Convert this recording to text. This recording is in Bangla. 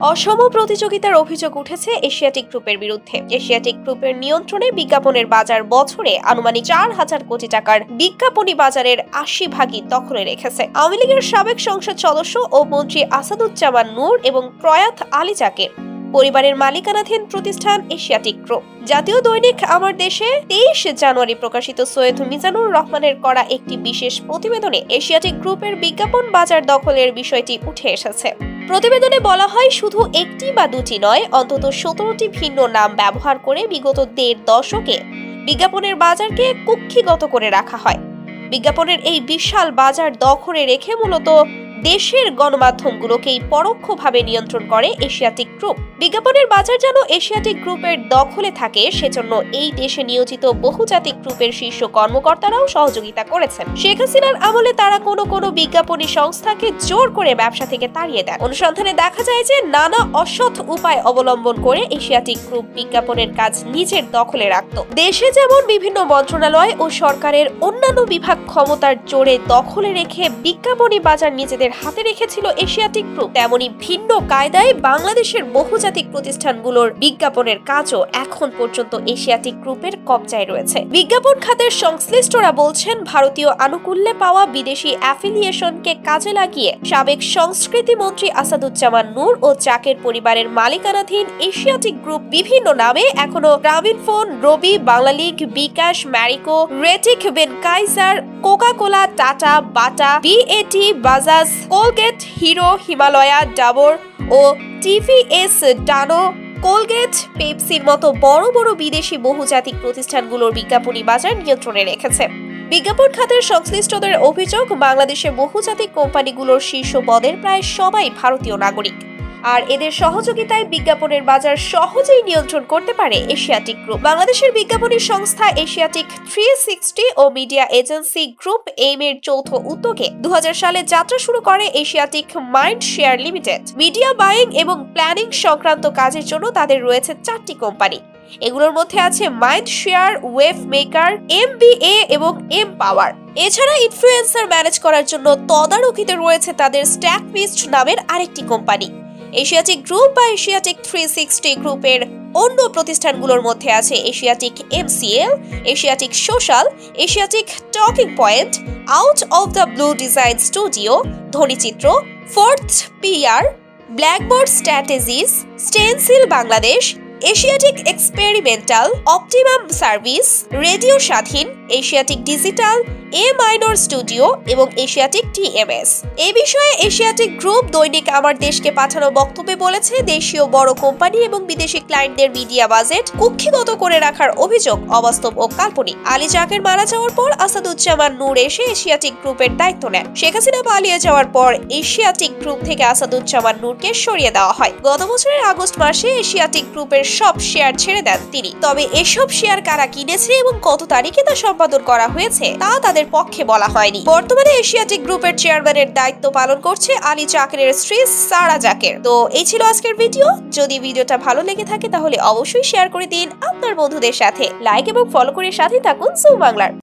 অসম প্রতিযোগিতার অভিযোগ উঠেছে এশিয়াটিক গ্রুপের বিরুদ্ধে। এশিয়াটিক গ্রুপের নিয়ন্ত্রণে বিজ্ঞাপনের বাজার বছরে আনুমানিক চার হাজার কোটি টাকার বিজ্ঞাপনী বাজারের আশি ভাগই দখলে রেখেছে। আওয়ামী লীগের সাবেক সংসদ সদস্য ও মন্ত্রী আসাদুজ্জামান নূর এবং প্রয়াত আলী পরিবারের মালিকানাধীন প্রতিষ্ঠান এশিয়াটিক গ্রুপ। জাতীয় দৈনিক আমার দেশে তেইশ জানুয়ারি প্রকাশিত সৈয়দ মিজানুর রহমানের করা একটি বিশেষ প্রতিবেদনে এশিয়াটিক গ্রুপের বিজ্ঞাপন বাজার দখলের বিষয়টি উঠে এসেছে। প্রতিবেদনে বলা হয়, শুধু একটি বা দুটি নয়, অন্তত সতেরোটি ভিন্ন নাম ব্যবহার করে বিগত দেড় দশকে বিজ্ঞাপনের বাজারকে কুক্ষিগত করে রাখা হয়। বিজ্ঞাপনের এই বিশাল বাজার দখলে রেখে মূলত দেশের গণমাধ্যমগুলোকেই পরোক্ষভাবে নিয়ন্ত্রণ করে এশিয়াটিক গ্রুপ। বিজ্ঞাপনের বাজার যেন এশিয়াটিক গ্রুপের দখলে থাকে, সেজন্য এই দেশে নিয়োজিত বহুজাতিক গ্রুপের শীর্ষ কর্মকর্তারাও সহযোগিতা করেছেন। শেখ হাসিনার আমলে তারা কোনো কোনো বিজ্ঞাপনী সংস্থাকে জোর করে ব্যবসা থেকে তাড়িয়ে দেন। অনুসন্ধানে দেখা যায় যে নানা অসৎ উপায় অবলম্বন করে এশিয়াটিক গ্রুপ বিজ্ঞাপনের কাজ নিজের দখলে রাখত। দেশে যেমন বিভিন্ন মন্ত্রণালয় ও সরকারের অন্যান্য বিভাগ ক্ষমতার জোরে দখলে রেখে বিজ্ঞাপনী বাজার নিজেদের হাতে রেখেছিল এশিয়াটিক গ্রুপ তেমনি ভিন্ন কায়দায় বাংলাদেশের বহুজাতিক প্রতিষ্ঠানগুলোর বিজ্ঞাপনের কাজও এখন পর্যন্ত এশিয়াটিক গ্রুপের কবজায় রয়েছে। বিজ্ঞাপন খাতের সংশ্লিষ্টরা বলছেন, ভারতীয় আনুকূল্যে পাওয়া বিদেশি অ্যাফিলিয়েশনকে কাজে লাগিয়ে সাবেক সংস্কৃতি মন্ত্রী আসাদুজ্জামান নূর ও চাকের পরিবারের মালিকানাধীন এশিয়াটিক গ্রুপ বিভিন্ন নামে এখনও গ্রামীণ phone, Robi Banglalink bKash, Marico, রেটিক, Benckiser Coca Cola Tata, Bata, BAT, Bajaj Colgate, Hero, Himalaya, Dabur ও টিভিএস ডানো। কোলগেট, পেপসির মতো বড় বড় বিদেশি বহুজাতিক প্রতিষ্ঠানগুলোর বিজ্ঞাপনী বাজার নিয়ন্ত্রণে রেখেছে। বিজ্ঞাপন খাতের সংশ্লিষ্টদের অভিযোগ, বাংলাদেশের বহুজাতিক কোম্পানিগুলোর শীর্ষ পদের প্রায় সবাই ভারতীয় নাগরিক। আর এদের সহযোগিতায় বিজ্ঞাপনের বাজার সহজেই নিয়ন্ত্রণ করতে পারে এশিয়াটিক গ্রুপ। বাংলাদেশের বিজ্ঞাপনী সংস্থা এশিয়াটিক থ্রি সিক্সটি ও মিডিয়া এজেন্সি গ্রুপ এইম এর যৌথ উদ্যোগে দু হাজার সালে যাত্রা শুরু করে Asiatic mind share limited. Media buying এবং প্ল্যানিং সংক্রান্ত কাজের জন্য তাদের রয়েছে চারটি কোম্পানি। এগুলোর মধ্যে আছে mind share, wave maker M এবং এম পাওয়ার এছাড়া ইনফ্লুয়েন্সার ম্যানেজ করার জন্য তদারকিতে রয়েছে তাদের স্ট্যাক মিস্ট নামের আরেকটি কোম্পানি। এশিয়াটিক গ্রুপ বা এশিয়াটিক থ্রি সিক্সটি গ্রুপের অন্য প্রতিষ্ঠানগুলোর মধ্যে আছে Asiatic MCL Asiatic social, Asiatic talking point, out of the blue design studio Dhonichitro forth PR blackboard strategies, stencil Bangladesh, Asiatic experimental, optimum service, radio Shadhin, Asiatic digital a minor studio এবং এশিয়াটিক টিএমএস এই বিষয়ে এশিয়াটিক গ্রুপ দৈনিক আমার দেশকে পাঠানো বক্তব্যে বলেছে, দেশীয় বড় কোম্পানি এবং বিদেশি ক্লায়েন্টদের মিডিয়া বাজেট কুক্ষিগত করে রাখার অভিযোগ অবাস্তব ও কাল্পনিক। আলী জাকের মারা যাওয়ার পর আসাদুজ্জামান নূর এসে এশিয়াটিক গ্রুপের দায়িত্ব নেন। শেখ হাসিনা পালিয়ে যাওয়ার পর এশিয়াটিক গ্রুপ থেকে আসাদুজ্জামান নূরকে সরিয়ে দেওয়া হয়। গত বছরের আগস্ট মাসে এশিয়াটিক গ্রুপের সব শেয়ার ছেড়ে দেন তিনি। তবে এসব শেয়ার কারা কিনেছে এবং কত তারিখে তা সম্পাদন করা হয়েছে, তা তাদের পক্ষে বলা হয়নি। বর্তমানে এশিয়াটিক গ্রুপের চেয়ারম্যানের দায়িত্ব পালন করছে আলী চাকরের স্ত্রী সারা জাকের। তো এই ছিল আজকের ভিডিও। যদি ভিডিওটা ভালো লেগে থাকে তাহলে অবশ্যই শেয়ার করে দিন আপনার বন্ধুদের সাথে। লাইক এবং ফলো করে সাথে থাকুন সু বাংলার।